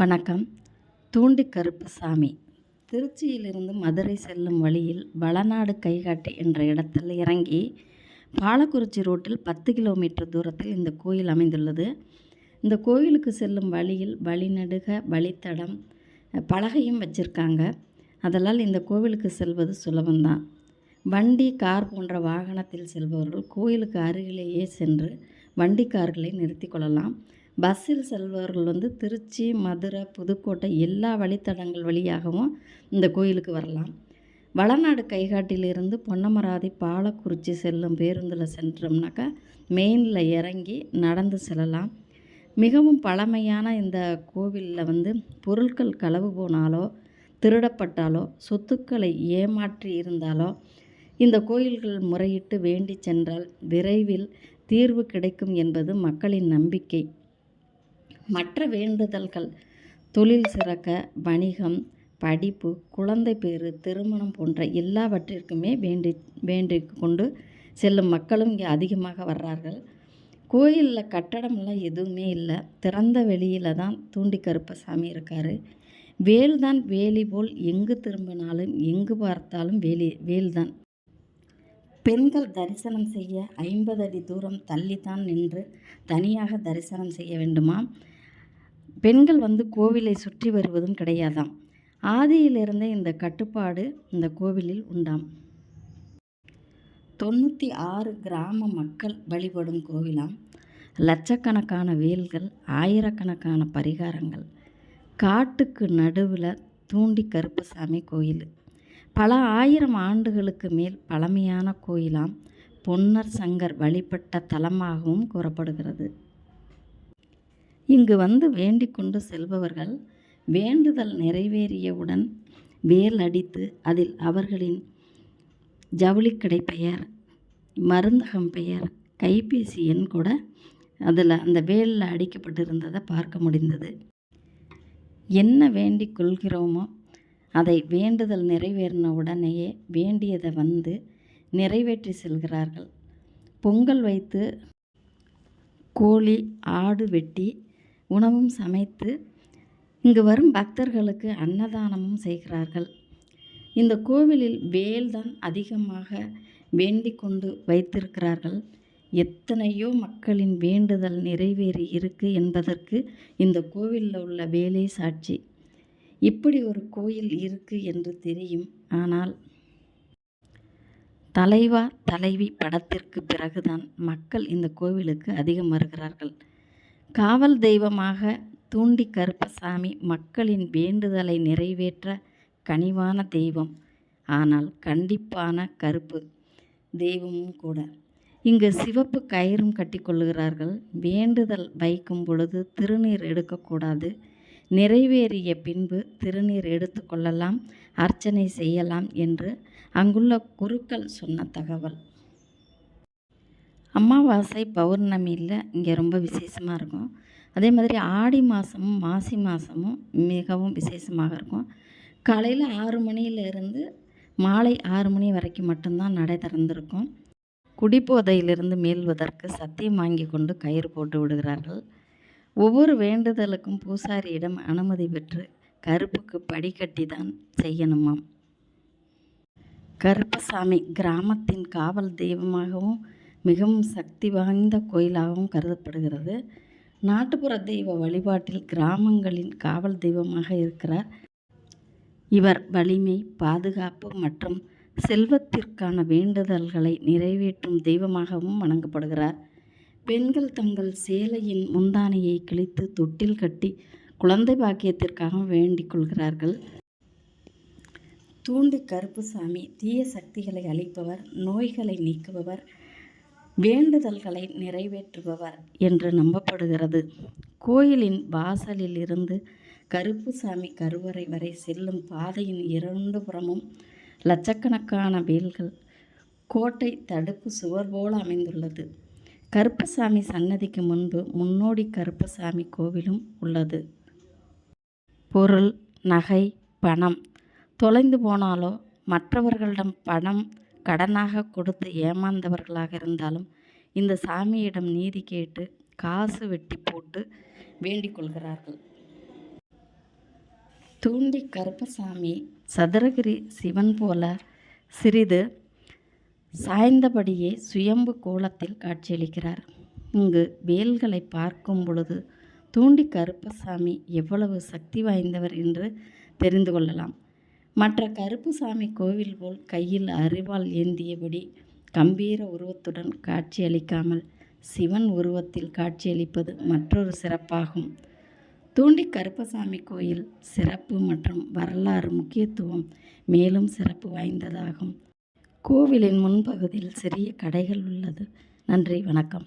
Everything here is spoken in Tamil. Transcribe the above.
வணக்கம். தூண்டி கருப்பசாமி திருச்சியிலிருந்து மதுரை செல்லும் வழியில் வளநாடு கைகாட்டி என்ற இடத்தில் இறங்கி பாலக்குறிச்சி ரோட்டில் பத்து கிலோமீட்டர் தூரத்தில் இந்த கோயில் அமைந்துள்ளது. இந்த கோயிலுக்கு செல்லும் வழியில் வழிநடுக வழித்தடம் பலகையும் வச்சுருக்காங்க. அதனால் இந்த கோவிலுக்கு செல்வது சுலபம்தான். வண்டி கார் போன்ற வாகனத்தில் செல்பவர்கள் கோயிலுக்கு அருகிலேயே சென்று வண்டி கார்களை நிறுத்தி கொள்ளலாம். பஸ்ஸில் செல்பவர்கள் வந்து திருச்சி மதுரை புதுக்கோட்டை எல்லா வழித்தடங்கள் வழியாகவும் இந்த கோயிலுக்கு வரலாம். வளநாடு கைகாட்டிலிருந்து பொன்னமராதி பாலக்குறிச்சி செல்லும் பேருந்தில் சென்றோம்னாக்கா மெயினில் இறங்கி நடந்து செல்லலாம். மிகவும் பழமையான இந்த கோவிலில் வந்து பொருட்கள் களவு போனாலோ திருடப்பட்டாலோ சொத்துக்களை ஏமாற்றி இருந்தாலோ இந்த கோயில்கள் முறையிட்டு வேண்டி சென்றால் விரைவில் தீர்வு கிடைக்கும் என்பது மக்களின் நம்பிக்கை. மற்ற வேண்டுதல்கள் தொழில் சிறக்க வணிகம் படிப்பு குழந்தை பேறு திருமணம் போன்ற எல்லாவற்றிற்குமே வேண்டி வேண்டி கொண்டு செல்லும் மக்களும் இங்கே அதிகமாக வர்றார்கள். கோயிலில் கட்டடம்லாம் எதுவுமே இல்லை. திறந்த வெளியில் தான் தூண்டி கருப்பசாமி இருக்கார். வேல் தான் வேலி போல் எங்கு திரும்பினாலும் எங்கு பார்த்தாலும் வேலி வேல் தான். பெண்கள் தரிசனம் செய்ய ஐம்பது அடி தூரம் தள்ளித்தான் நின்று தனியாக தரிசனம் செய்ய வேண்டுமா? பெண்கள் வந்து கோவிலை சுற்றி வருவதும் கிடையாதாம். ஆதியிலிருந்தே இந்த கட்டுப்பாடு இந்த கோவிலில் உண்டாம். தொண்ணூற்றி ஆறு கிராம மக்கள் வழிபடும் கோவிலாம் லட்சக்கணக்கான வேல்கள் ஆயிரக்கணக்கான பரிகாரங்கள் காட்டுக்கு நடுவில் தூண்டி கருப்பசாமி கோயில். பல ஆயிரம் ஆண்டுகளுக்கு மேல் பழமையான கோயிலாம் பொன்னர் சங்கர் வழிபட்ட தலமாகவும் கூறப்படுகிறது. இங்கு வந்து வேண்டிக் கொண்டு செல்பவர்கள் வேண்டுதல் நிறைவேறியவுடன் வேல் அடித்து அதில் அவர்களின் ஜவுளிக்கடை பெயர் மருந்தகம் பெயர் கைபேசி எண் கூட அதில் அந்த வேலில் அடிக்கப்பட்டிருந்ததை பார்க்க முடிந்தது. என்ன வேண்டி கொள்கிறோமோ அதை வேண்டுதல் நிறைவேறின உடனேயே வேண்டியதை வந்து நிறைவேற்றி செல்கிறார்கள். பொங்கல் வைத்து கோழி ஆடு வெட்டி உணவும் சமைத்து இங்கு வரும் பக்தர்களுக்கு அன்னதானமும் செய்கிறார்கள். இந்த கோவிலில் வேல்தான் அதிகமாக வேண்டிக் கொண்டு வைத்திருக்கிறார்கள். எத்தனையோ மக்களின் வேண்டுதல் நிறைவேறி இருக்கு என்பதற்கு இந்த கோவிலில் உள்ள வேலை சாட்சி. இப்படி ஒரு கோயில் இருக்கு என்று தெரியும். ஆனால் தலைவா தலைவி படத்திற்கு பிறகுதான் மக்கள் இந்த கோவிலுக்கு அதிகம் வருகிறார்கள். காவல் தெய்வமாக தூண்டி கருப்பசாமி மக்களின் வேண்டுதலை நிறைவேற்ற கனிவான தெய்வம். ஆனால் கண்டிப்பான கருப்பு தெய்வமும் கூட. இங்கு சிவப்பு கயிறும் கட்டிக்கொள்ளுகிறார்கள். வேண்டுதல் வைக்கும் பொழுது திருநீர் எடுக்கக்கூடாது. நிறைவேறிய பின்பு திருநீர் எடுத்துக்கொள்ளலாம் அர்ச்சனை செய்யலாம் என்று அங்குள்ள குருக்கள் சொன்ன தகவல். அமாவாசை பௌர்ணமியில் இங்கே ரொம்ப விசேஷமாக இருக்கும். அதே மாதிரி ஆடி மாதமும் மாசி மாதமும் மிகவும் விசேஷமாக இருக்கும். காலையில் ஆறு மணியிலிருந்து மாலை ஆறு மணி வரைக்கும் மட்டும்தான் நடை திறந்திருக்கும். குடிபோதையிலிருந்து மீள்வதற்கு சத்தியம் வாங்கி கொண்டு கயிறு போட்டு விடுகிறார்கள். ஒவ்வொரு வேண்டுதலுக்கும் பூசாரியிடம் அனுமதி பெற்று கருப்புக்கு படிக்கட்டி தான் செய்யணுமாம். கருப்பசாமி கிராமத்தின் காவல் தெய்வமாகவும் மிகவும் சக்தி வாய்ந்த கோயிலாகவும் கருதப்படுகிறது. நாட்டுப்புற தெய்வ வழிபாட்டில் கிராமங்களின் காவல் தெய்வமாக இருக்கிறார். இவர் வலிமை பாதுகாப்பு மற்றும் செல்வத்திற்கான வேண்டுதல்களை நிறைவேற்றும் தெய்வமாகவும் வணங்கப்படுகிறார். பெண்கள் தங்கள் சேலையின் முந்தானையை கிழித்து தொட்டில் கட்டி குழந்தை பாக்கியத்திற்காக வேண்டிக் கொள்கிறார்கள். தூண்டி கருப்புசாமி தீய சக்திகளை அழிப்பவர் நோய்களை நீக்குபவர் வேண்டுதல்களை நிறைவேற்றுபவர் என்று நம்பப்படுகிறது. கோயிலின் வாசலில் இருந்து கருப்புசாமி கருவறை வரை செல்லும் பாதையின் இரண்டு புறமும் லட்சக்கணக்கான வேல்கள் கோட்டை தடுப்பு சுவர் போல அமைந்துள்ளது. கருப்பசாமி சன்னதிக்கு முன்பு முன்னோடி கருப்பசாமி கோவிலும் உள்ளது. பொருள் நகை பணம். தொலைந்து போனாலோ மற்றவர்களிடம் பணம் கடனாக கொடுத்து ஏமாந்தவர்களாக இருந்தாலும் இந்த சாமியிடம் நீதி கேட்டு காசு வெட்டி போட்டு வேண்டிக் கொள்கிறார்கள். தூண்டி கருப்பசாமி சதுரகிரி சிவன் போல சிறிது சாய்ந்தபடியே சுயம்பு கோலத்தில் காட்சியளிக்கிறார். இங்கு வேல்களை பார்க்கும் பொழுது தூண்டி கருப்பசாமி எவ்வளவு சக்தி வாய்ந்தவர் என்று தெரிந்து கொள்ளலாம். மற்ற கருப்புசாமி கோவில் போல் கையில் அரிவாள் ஏந்தியபடி கம்பீர உருவத்துடன் காட்சியளிக்காமல் சிவன் உருவத்தில் காட்சியளிப்பது மற்றொரு சிறப்பாகும். தூண்டி கருப்பசாமி கோயில் சிறப்பு மற்றும் வரலாறு முக்கியத்துவம் மேலும் சிறப்பு வாய்ந்ததாகும். கோவிலின் முன்பகுதியில் சிறிய கடைகள் உள்ளது. நன்றி வணக்கம்.